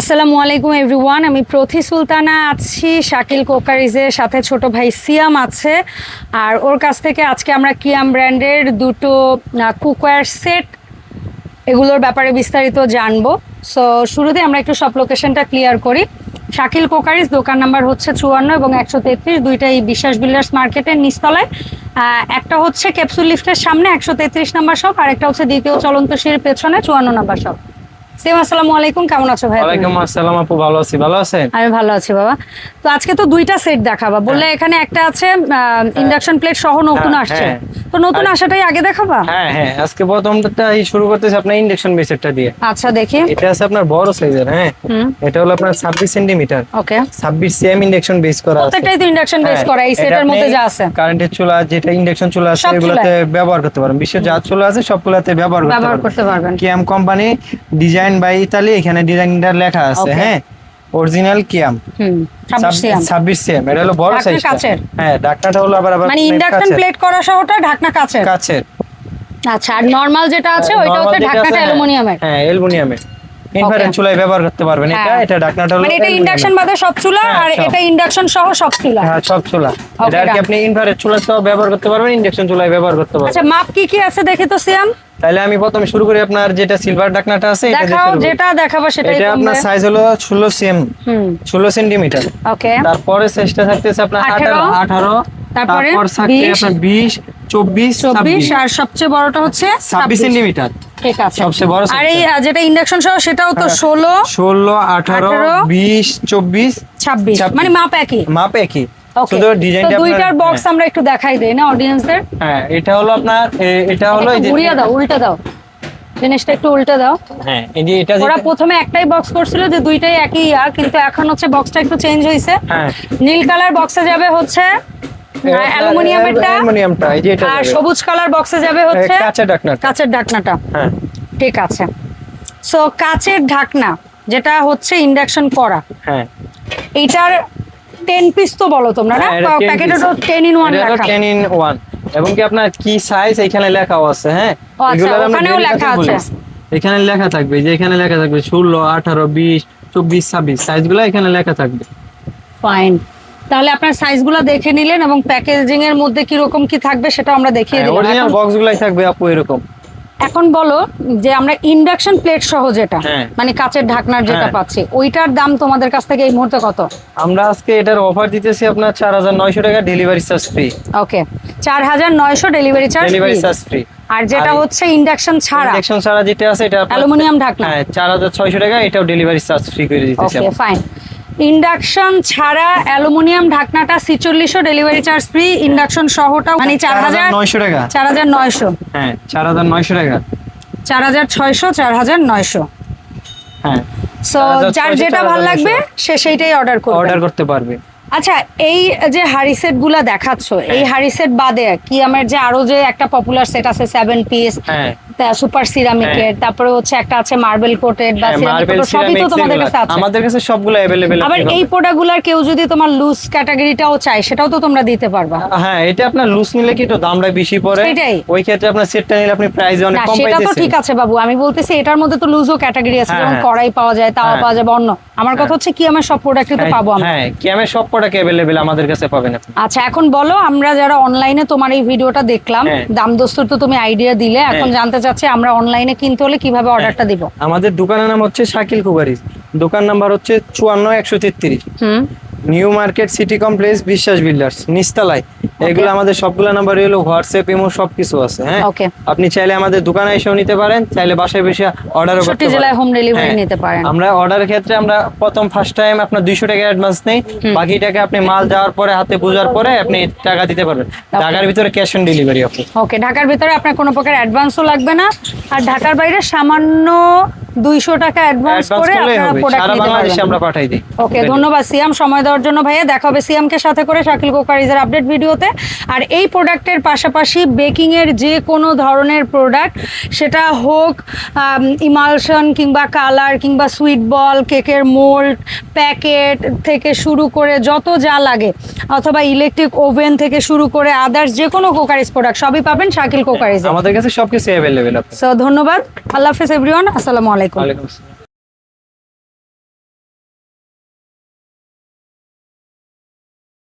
আসসালামু আলাইকুম এভরিওয়ান আমি প্রথি সুলতানা আছি, শাকিল কোকারিজের সাথে ছোট ভাই সিয়াম আছে। আর ওর কাছ থেকে আজকে আমরা কিয়াম ব্র্যান্ডের দুটো কুকওয়্যার সেট, এগুলোর ব্যাপারে বিস্তারিত জানব। সো শুরুতে আমরা একটু সব লোকেশনটা ক্লিয়ার করি। শাকিল কোকারিজ, দোকান নাম্বার হচ্ছে চুয়ান্ন এবং একশো তেত্রিশ দুইটাই বিশ্বাস বিল্ডার্স মার্কেটের নিচতলায়। একটা হচ্ছে ক্যাপসুল লিফটের সামনে, একশো তেত্রিশ নাম্বার শপ আর একটা হচ্ছে দ্বিতীয় চলন্ত পেছনে, চুয়ান্ন নাম্বার শপ। সেম আসসালামু আলাইকুম। কেমন আছো ভাই ওয়ালাইকুম আসসালাম আপু ভালো আছি। ভালো আছেন? আমি ভালো আছি বাবা। তো আজকে তো দুইটা সেট দেখাবা। বললে এখানে একটা আছে ইন্ডাকশন প্লেট সহ নতুন হ্যাঁ, আসছে। হ্যাঁ। তো নতুন আসাটাই আগে দেখাবা? হ্যাঁ হ্যাঁ আজকে প্রথমটা শুরু করতেছি আপনার ইন্ডাকশন বেসেরটা দিয়ে। আচ্ছা দেখি। এটা আছে আপনার বড় সাইজের হ্যাঁ? এটা হলো আপনার ছাব্বিশ সেন্টিমিটার। ওকে। ছাব্বিশ সিএম ইন্ডাকশন বেস করা আছে। প্রত্যেকটাই তো ইন্ডাকশন বেস হ্যাঁ, করা এই সেটের মধ্যে যা আছে। কারেন্টের চুলা যেটা ইন্ডাকশন চুলা আছে এগুলোতে ব্যবহার করতে পারেন বিশ্বের যা চুলা আছে সবগুলাতে ব্যবহার করতে ব্যবহার করতে পারবেন। কিয়াম কোম্পানি ডিজাইন বাই ইতালি এখানে ডিজাইনটা লেখা আছে হ্যাঁ? অরিজিনাল কিয়াম হুম ছাব্বিশ সিএম। এটা হলো বড় ঢাকনা সাইজ হ্যাঁ হলো আবার আবার মানে ইন্ডাকশন প্লেট করা সহটা ঢাকনা কাচের। কাচের। আচ্ছা আর নরমাল যেটা আছে ওইটা হচ্ছে ঢাকনাটা অ্যালুমিনিয়ামের। হ্যাঁ অ্যালুমিনিয়ামের। ইনফ্রারেড চুলায় ব্যবহার করতে পারবেন এটা হ্যাঁ। এটা ঢাকনাটা হলো মানে এটা ইন্ডাকশন বাদে সব চুলা হ্যাঁ, আর এটা ইন্ডাকশন সহ সব চুলা। হ্যাঁ সব চুলা। এটা আর কি. আপনি ইনফ্রারেড চুলাতেও ব্যবহার করতে পারবেন ইন্ডাকশন চুলায় ব্যবহার করতে পারবেন। আচ্ছা মাপ কি কি আছে দেখি তো সিয়াম? তাহলে আমি প্রথমে শুরু করি আপনার যেটা সিলভার ঢাকনাটা আছে এটা দেখাও যেটা দেখাবো সেটাই এটা আপনার সাইজ হলো ষোলো সেম হুম। ষোলো সেন্টিমিটার ওকে তারপরে সাইজটা থাকতেছে আপনার আঠারো। আঠারো আঠারো। তারপরে তারপর থাকছে বিশ। আপনার বিশ চব্বিশ চব্বিশ ছাব্বিশ আর সবচেয়ে বড়টা হচ্ছে ছাব্বিশ সেন্টিমিটার ঠিক আছে। সবচেয়ে বড় আর এই যেটা ইন্ডাকশন সহ সেটাও তো হ্যাঁ। মানে মাপ একই। মাপ একই। শুধু ডিজাইনটা দুইটার বক্স আমরা একটু দেখাই দেই না অডিয়েন্সদের হ্যাঁ এটা হলো আপনার এটা হলো এই যে ঘুরিয়ে দাও উল্টে দাও। জিনিসটা একটু উল্টে দাও। হ্যাঁ এই যে এটা ওরা প্রথমে একটাই বক্স করছিল যে দুইটাই একই ইয়া কিন্তু এখন হচ্ছে বক্সটা একটু চেঞ্জ হ্যাঁ। নীল কালার বক্সে যাবে হচ্ছে অ্যালুমিনিয়ামেরটা অ্যালুমিনিয়ামটা এই যে এটা আর সবুজ কালার বক্সে যাবে হচ্ছে কাঁচা ঢাকনাটা। কাঁচের ঢাকনাটা। হ্যাঁ। ঠিক আছে। সো কাচের ঢাকনা যেটা হচ্ছে ইন্ডাকশন করা। হ্যাঁ। এইটার টেন পিস তো বলো তোমরা না? হ্যাঁ, 10 প্যাকেটে তো টেন ইন ওয়ান লেখা। 10 in 1 এবং কি আপনার কি সাইজ এখানে লেখাও আছে হ্যাঁ? আচ্ছা, ওখানেও লেখা আছে। এখানে লেখা থাকবে যে এখানে লেখা থাকবে ষোলো আঠারো বিশ চব্বিশ ছাব্বিশ। সাইজগুলো এখানে লেখা থাকবে। ফাইন তাহলে আপনার সাইজগুলো দেখে নিলেন এবং প্যাকেজিং এর মধ্যে কি রকম কি থাকবে সেটা আমরা দেখিয়ে দিলাম। অরিজিনাল এখন- বক্স গুলাই থাকবে আপু এরকম। এখন বলো যে আমরা ইন্ডাকশন প্লেট সহ যেটা হ্যাঁ। মানে কাচের ঢাকনার যেটা হ্যাঁ। পাচ্ছি ওইটার দাম তোমাদের কাছ থেকে এই মুহূর্তে কত? আমরা আজকে এটার অফার দিতেছি আপনার চার হাজার নয়শো টাকা ডেলিভারি চার্জ ফ্রি ওকে চার হাজার নয়শো delivery charge delivery charge free আর যেটা হচ্ছে ইন্ডাকশন ছাড়া। ইনজেকশন ছাড়া যেটা আছে এটা অ্যালুমিনিয়াম ঢাকনা। হ্যাঁ চার হাজার ছয়শো টাকা এটাও ডেলিভারি চার্জ ফ্রি করে দিতেছি ওকে ফাইন ইন্ডাকশন ছাড়া অ্যালুমিনিয়াম ঢাকনাটা ছিচল্লিশশো ডেলিভারি চার্জ ফ্রি। ইন্ডাকশন সহটাও মানে চার হাজার নয়শো টাকা। চার হাজার নয়শো। হ্যাঁ চার হাজার নয়শো টাকা। চার হাজার ছয়শো চার হাজার নয়শো। হ্যাঁ। সো 4,600, যার যেটা ভালো লাগবে সে সেইটাই অর্ডার করবে। অর্ডার করতে পারবে। আচ্ছা এই যে হাড়ি সেটগুলা দেখাচ্ছ এই হাড়ি সেট বাদে কি আমার যে আরও যে একটা পপুলার সেট আছে সেভেন পিস হ্যাঁ। সুপার সিরামিকের তারপরে হচ্ছে একটা আছে মার্বেল কোটেড বা সবই তো তোমাদের কাছে আছে। আমাদের কাছে সবগুলো আবার এই প্রোডাক্টগুলার কেউ যদি তোমার লুজ ক্যাটাগরিটাও চায় সেটাও তো তোমরা দিতে পারবা। হ্যাঁ এটা আপনার লুজ নিলে কি একটু দামটা বেশি পড়ে? সেটাই। ওই ক্ষেত্রে আপনার সেটটা নিলে আপনি প্রাইস অনেক কম সেটা তো ঠিক আছে বাবু আমি বলতেছি এটার মধ্যে তো লুজও ক্যাটাগরি আছে হ্যাঁ, যেমন হ্যাঁ। কড়াই পাওয়া যায় তাওয়া হ্যাঁ। পাওয়া যাবে অন্য। আমার কথা হচ্ছে কি আমার সব প্রোডাক্টই তো পাবো আমরা। হ্যাঁ কি আমি সব প্রোডাক্ট অ্যাভেলেবেল আমাদের কাছে পাবেন আপনি আচ্ছা এখন বলো আমরা যারা অনলাইনে তোমার এই ভিডিওটা দেখলাম হ্যাঁ। দাম দস্তুর তো তুমি আইডিয়া দিলে এখন হ্যাঁ। জানতে চাচ্ছি আমরা অনলাইনে কিনতে হলে কীভাবে অর্ডারটা দিব? আমাদের দোকানের নাম হচ্ছে শাকিল কুবারি। দোকান নাম্বার হচ্ছে চুয়ান্ন একশো তেত্রিশ। হুম। New market city complex Biswas builders নিস্তালায়। এগুলো আমাদের সবগুলো নাম্বার হলো হোয়াটসঅ্যাপ ইমো সবকিছু আছে হ্যাঁ. আপনি চাইলে আমাদের দোকানে এসেও নিতে পারেন চাইলে বাসায় বসে অর্ডারও করতে পারেন। জেলায় হোম ডেলিভারি হ্যাঁ। নিতে পারেন। আমরা অর্ডারের ক্ষেত্রে আমরা প্রথম ফার্স্ট টাইম আপনার দুইশো টাকা অ্যাডভান্স নেই বাকি টাকা আপনি মাল যাওয়ার পরে হাতে বোঝার পরে আপনি টাকা দিতে পারবেন। ঢাকার ভিতরে ক্যাশ অন ডেলিভারি ওকে ঢাকার ভিতরে আপনার কোনো প্রকার অ্যাডভান্সও লাগবে না। আর ঢাকার বাইরে সামান্য দুইশো টাকা অ্যাডভান্স করে আপনারা প্রোডাক্ট নিতে পারবেন। আমরা পাঠাই দিই। ওকে ধন্যবাদ সিয়াম। সময় দেওয়ার জন্য ভাইয়া দেখা হবে সিয়ামকে সাথে করে শাকিল কোকারিজের আপডেট ভিডিওতে। আর এই প্রোডাক্টের পাশাপাশি বেকিং এর যে কোনো ধরনের প্রোডাক্ট সেটা হোক ইমালশন কিংবা কালার কিংবা সুইট বল কেকের মোল্ড প্যাকেট থেকে শুরু করে যত যা লাগে অথবা ইলেকট্রিক ওভেন থেকে শুরু করে আদার্স যে কোনো কোকারিজ প্রোডাক্ট সবই পাবেন শাকিল কোকারিজে। আমাদের কাছে সবকিছু অ্যাভেলেবেল আপনি সো ধন্যবাদ। আল্লাহ হাফিজ এভরিওয়ান আসসালামু আলাইকুম। ওয়ালাইকুম আসসালাম